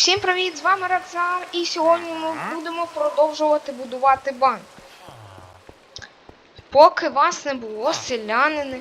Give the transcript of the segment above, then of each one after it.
Всім привіт! З вами Радзар, і сьогодні ми будемо продовжувати будувати банк. Поки вас не було, селянини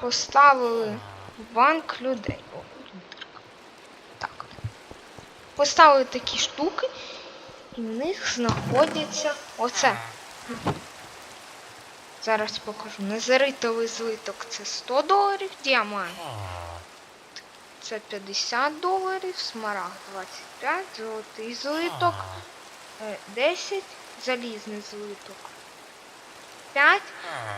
поставили в банк людей. О. Так. Поставили такі штуки, і в них знаходяться оце. Зараз покажу. Незаритовий злиток це 100 доларів, діамант. Це 50 доларів, смарагд 25, золотий злиток, е, 10, залізний злиток, 5,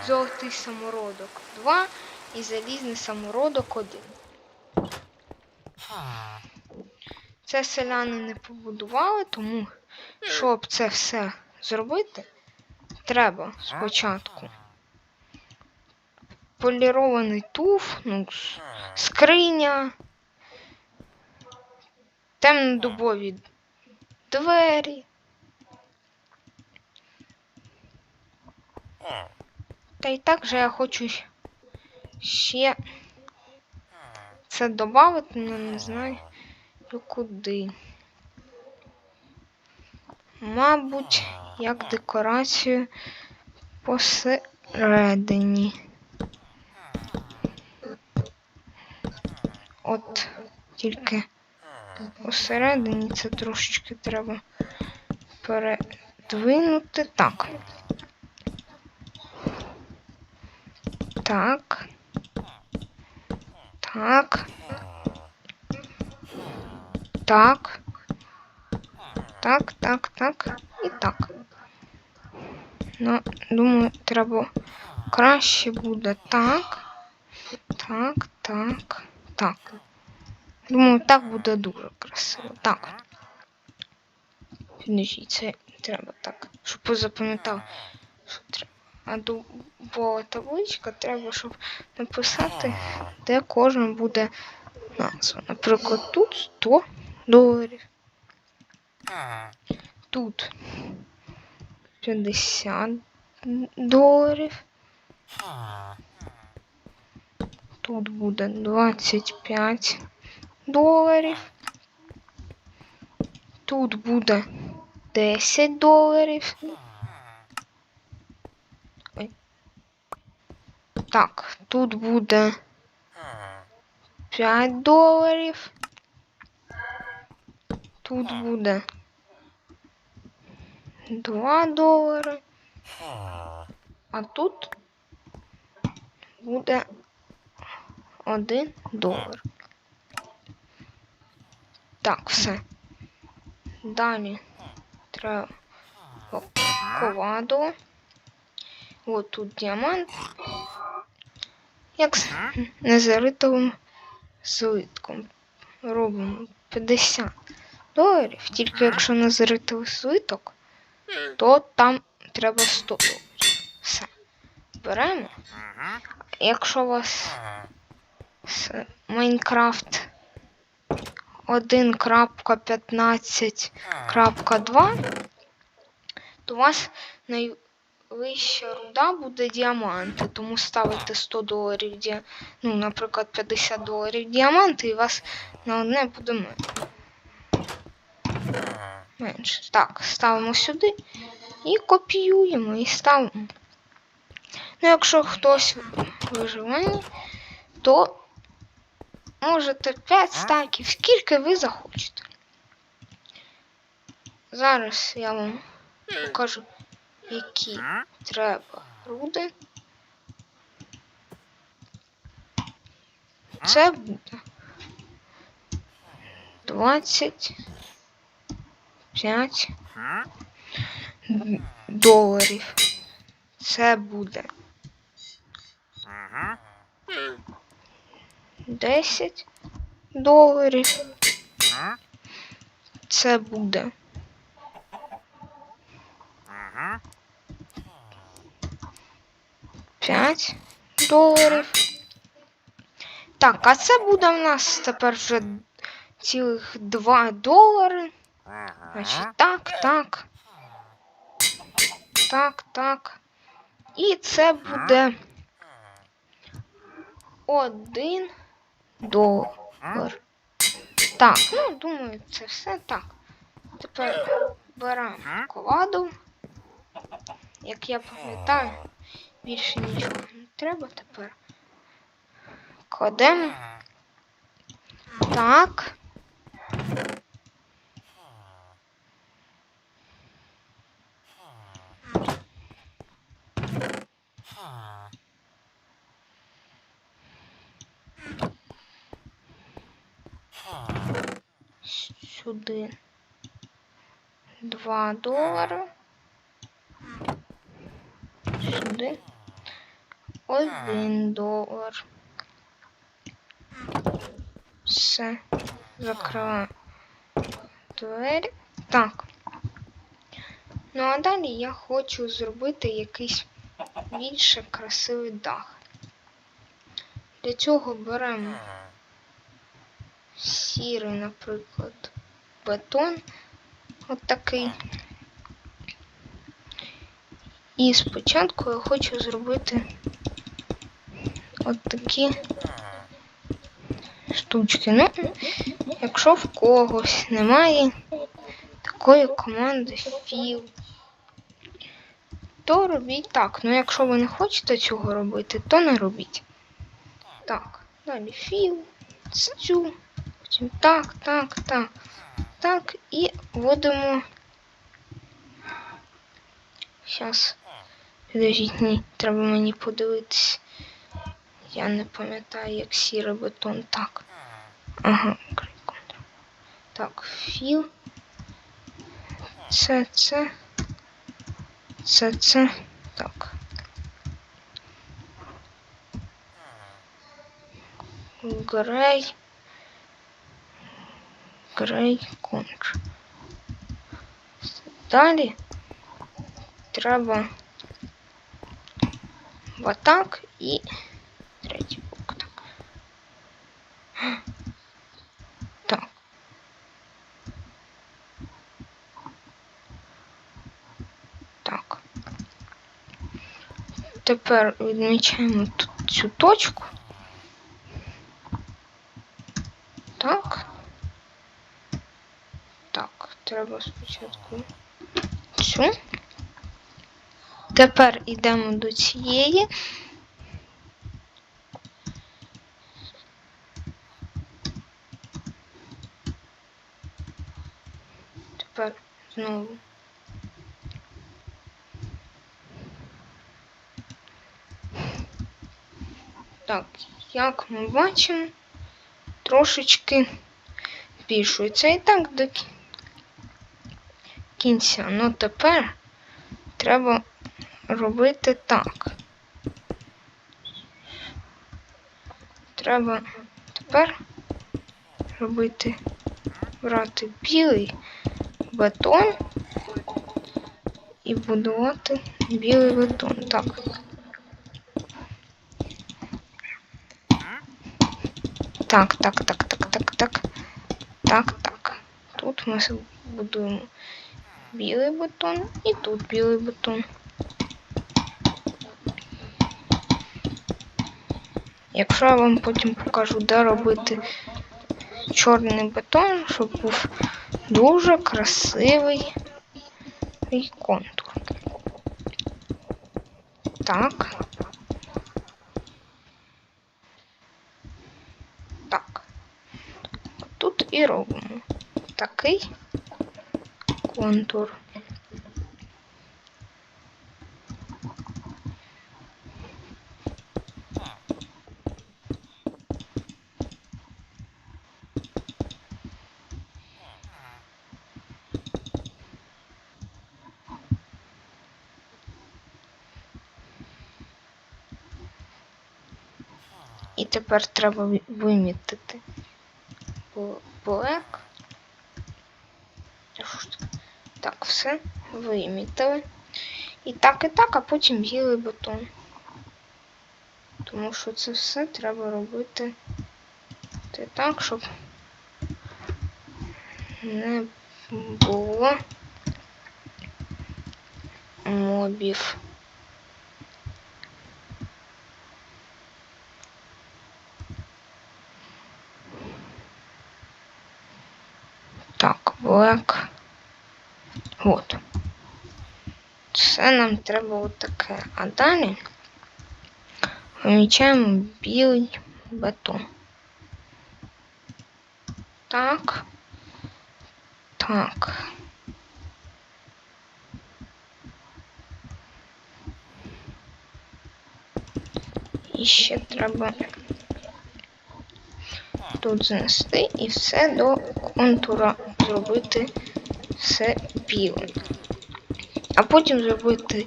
золотий самородок 2 і залізний самородок 1. Це селяни не побудували, тому щоб це все зробити, треба спочатку полірований туф, ну, скриня, темнодубові двері. Та й так же я хочу ще це додати, але не знаю куди. Мабуть, як декорацію посередині. От тільки посередині це трошечки треба передвинути. Так. Так. Так. Так. Так, так, так. І так. Ну, думаю, треба краще буде так. Так, так, так. Думаю, так буде дуже красиво. Так. Підождіть, це треба так. Щоб ви що треба. А дубова табличка треба, щоб написати, де кожен буде назва. Наприклад, тут 100 доларів. Тут 50 доларів. Тут буде 25 доларів. Тут буде 10 доларів. Так, тут буде 5 доларів. Тут буде 2 долари. А тут буде 1 долар. Так, все. Далі треба коваду. От тут діамант. Як з незаритовим злитком. Робимо 50 доларів. Тільки якщо незаритовий злиток, то там треба 100 доларів. Все. Беремо. Якщо у вас Майнкрафт 1.15.2, то у вас найвища руда буде діаманти, тому ставите 100 доларів, ну, наприклад, 50 доларів діаманти, і у вас на одне буде менше. Так, ставимо сюди і копіюємо і ставимо. Ну, якщо хтось виживає, то можете 5 стаків, скільки ви захочете. Зараз я вам покажу, які треба руди. Це буде 25 доларів. Це буде 10 доларів. Це буде 5 доларів. Так, а це буде в нас тепер вже цілих 2 долари. Значить, так, так. Так, так. І це буде один долар. Так, ну думаю, це все так. Тепер беремо коладу. Як я пам'ятаю, більше нічого не треба тепер. Кладемо. Так. Сюди. Два долари. Сюди. Один долар. Все. Закриваю двері. Так. Ну а далі я хочу зробити якийсь більше красивий дах. Для цього беремо сірий, наприклад, бетон. От такий. І спочатку я хочу зробити от такі штучки. Ну, якщо в когось немає такої команди філ, то робіть так. Ну, якщо ви не хочете цього робити, то не робіть. Так, далі філ, цю, потім так, так, так, так, і вводимо. Зараз. Підождіть, ні, треба мені подивитись. Я не пам'ятаю, як сірий бетон. Так. Ага, контрол. Так, філ. Це. Це, це. Так. Грей. Грей контр. Далі треба отак і третій блок. Так. Так. Так. Тепер відмічаємо тут цю точку. Треба спочатку цю. Тепер йдемо до цієї. Тепер знову. Так, як ми бачимо, трошечки збільшується і так до кі- кінця. Ну тепер треба робити так. Треба тепер робити, брати білий бетон і будувати білий бетон. Так. Так, так, так, так, так, так. Так, так. Тут ми будуємо білий бетон і тут білий бетон. Якщо я вам потім покажу, де робити чорний бетон, щоб був дуже красивий контур. Так. Так. Тут і робимо такий контур. І тепер треба вимітити бл- black. Та що ж таке? Так, все, вимітили. І так, і так, а потім білий бетон. Тому що це все треба робити так, щоб не було мобів. Так, black. От. Це нам треба отаке. А далі помічаємо білий бетон. Так. Так. І ще треба тут знести і все до контура зробити все білим. А потім зробити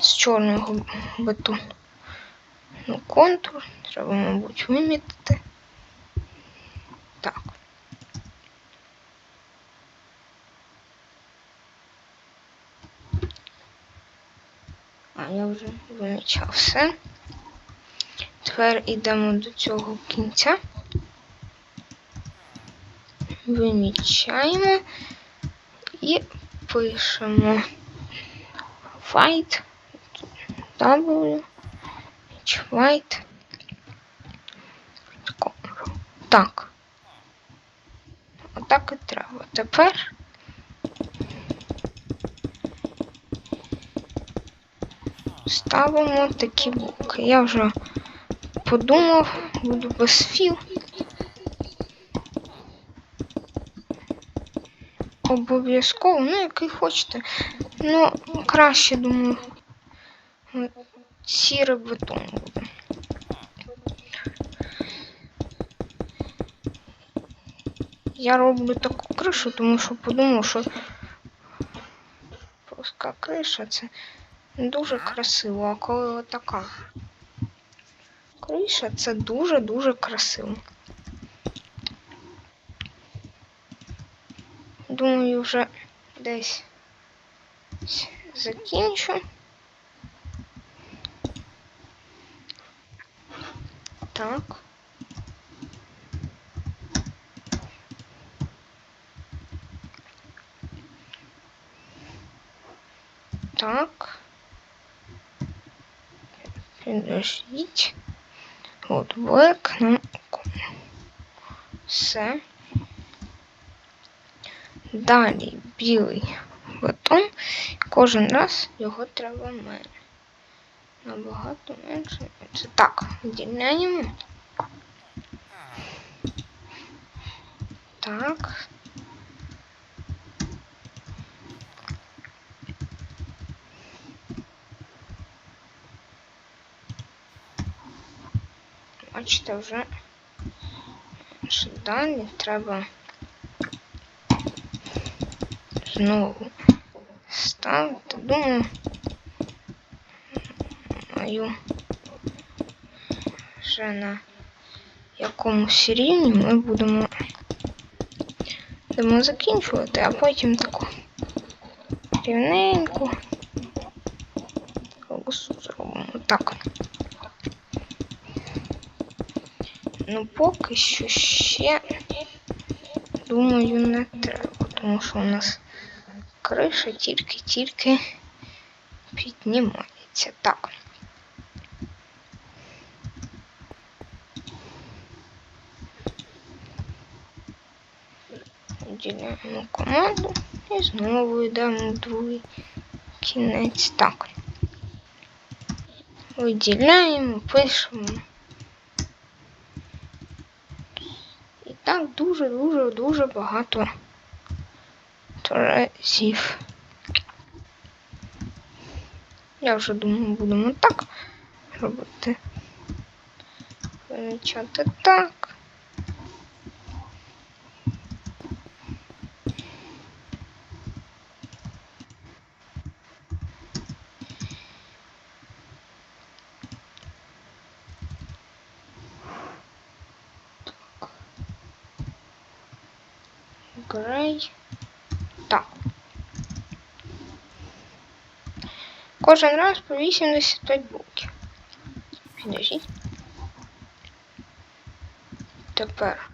з чорного бетону ну, контур. Треба, мабуть, вимітити. Так. А я вже вимічав все. Тепер йдемо до цього кінця. Вимічаємо і пишемо white W white так. Отак і треба. Тепер ставимо такі блоки. Я вже подумав, буду без філ. Обов'язково, ну який хочете. Ну, краще, думаю, сірий бетон буде. Я роблю таку кришу, тому що подумав, що плоска криша це дуже красиво, а коли отака криша це дуже-дуже красиво. Думаю, вже десь закінчу. Так. Так. Підождіть. От блек нам все. Далі білий бетон. Кожен раз його треба менше. Набагато менше. Це так, виділяємо. Так. Бачите, вже далі треба знову ставити. Думаю, мою вже на якомусь рівні ми будемо будемо закінчувати, а потім таку рівненьку зробимо. Так. Ну поки що ще думаю не треба, тому що у нас криша тільки-тільки піднімається. Так. Виділяємо команду і знову йдемо в другий кінець. Так. Виділяємо, пишемо. І так дуже-дуже-дуже багато разів. Я вже думаю, будемо так робити. Помічати так. Грей. Кожен раз по 85 блоків. Підожіть. Тепер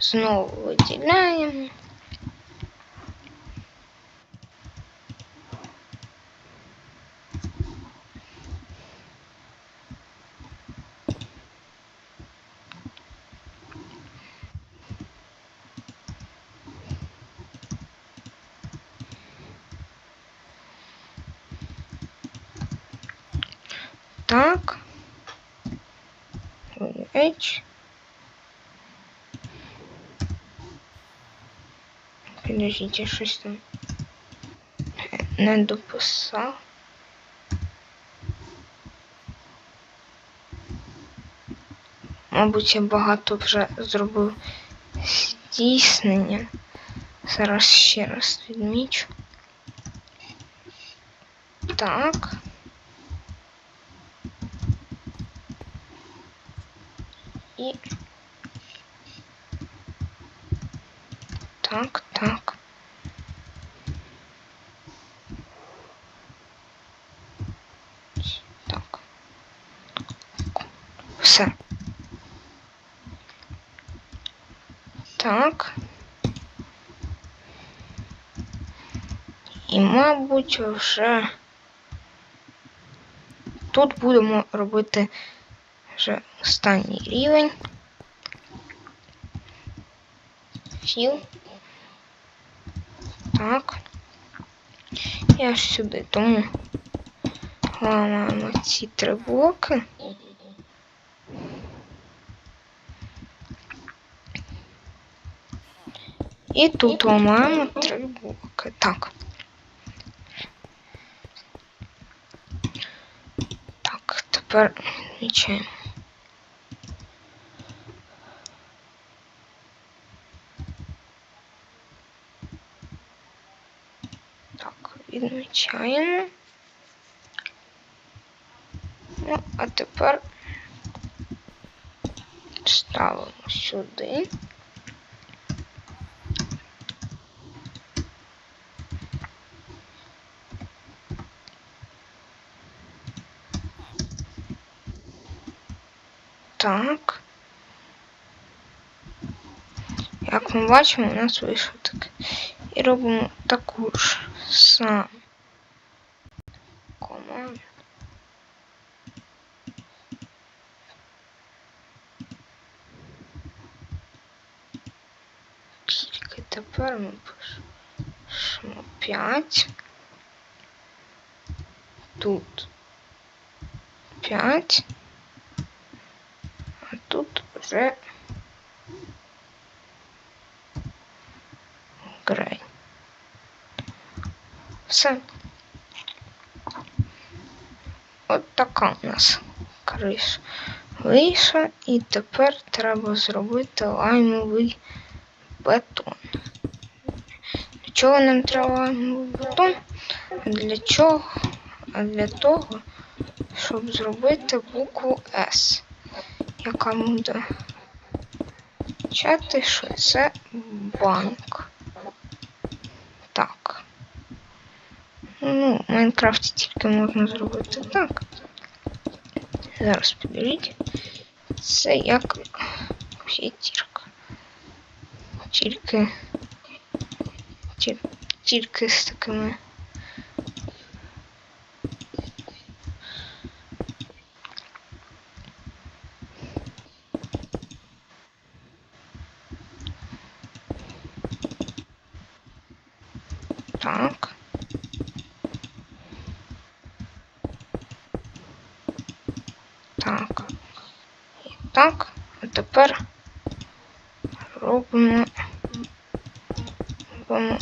знову виділяємо. так. H. Підождіть, щось там не дописав. Мабуть, я багато вже зробив здійснення. Зараз ще раз відмічу. Так. І. Так, так. Так. Все. Так. І, мабуть, вже тут будемо робити вже останній рівень. Філ. Так. Я ж сюди, тому ламаємо ці три блоки. І тут ламаємо три блоки. Так. Так, тепер відмічаємо. Відмічаємо. Ну, а тепер ставимо сюди. Так. Як ми бачимо, у нас вийшло таке. І робимо таку ж саму команду. Тільки тепер ми пишемо 5. Тут 5. А тут вже грей. Все. От така у нас криша вийшла. І тепер треба зробити лаймовий бетон. Чого нам треба бетон? Для чого? Для того, щоб зробити букву С яка буде означати, що це банк. Так. Ну, в Майнкрафті тільки можна зробити так. Зараз підберіть. Це як п'ятірка. Тільки. Тільки, з такими. Так. Так. І так. А тепер робимо. робимо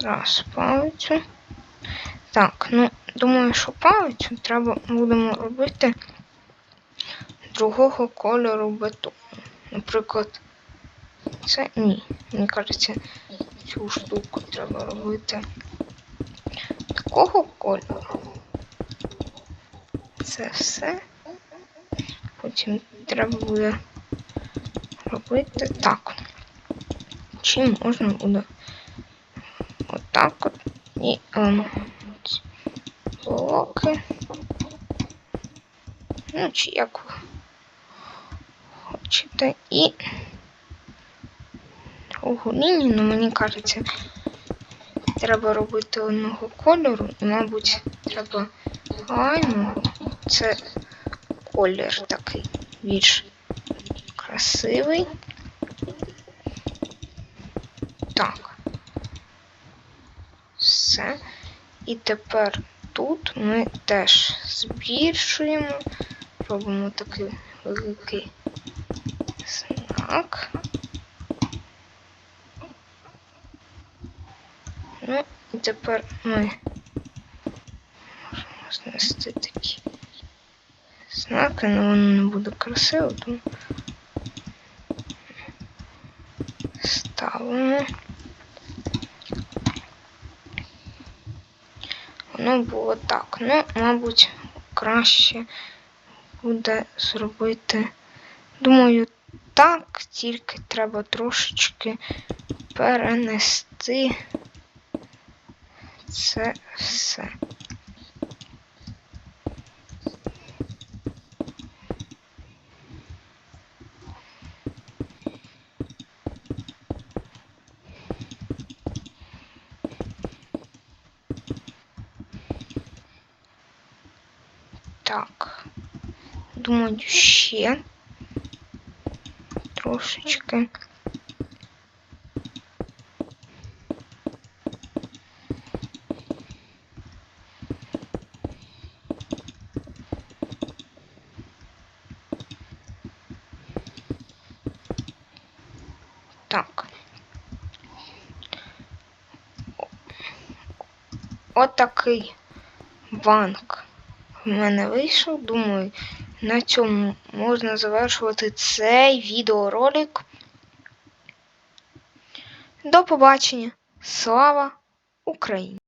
раз палицю. Так, ну, думаю, що палицю треба будемо робити другого кольору бетону. Наприклад, це ні. Мені кажеться, цю штуку треба робити такого кольору. Це все. Потім треба буде робити так. Чи можна буде отак от і ем, блоки. Ну, чи як ви хочете. І другу лінію, ну мені кажеться, треба робити одного кольору, і, мабуть, треба лаймового. Це колір такий більш красивий. Так. Все. І тепер тут ми теж збільшуємо, робимо такий великий знак. Ну, і тепер ми можемо знести такі знаки, але воно не буде красиво, тому ставимо. Воно було так. Ну, мабуть, краще буде зробити. Думаю, так, тільки треба трошечки перенести це все. Так. Думаю, ще трошечки. Так. Отакий банк в мене вийшов. Думаю, на цьому можна завершувати цей відеоролик. До побачення! Слава Україні!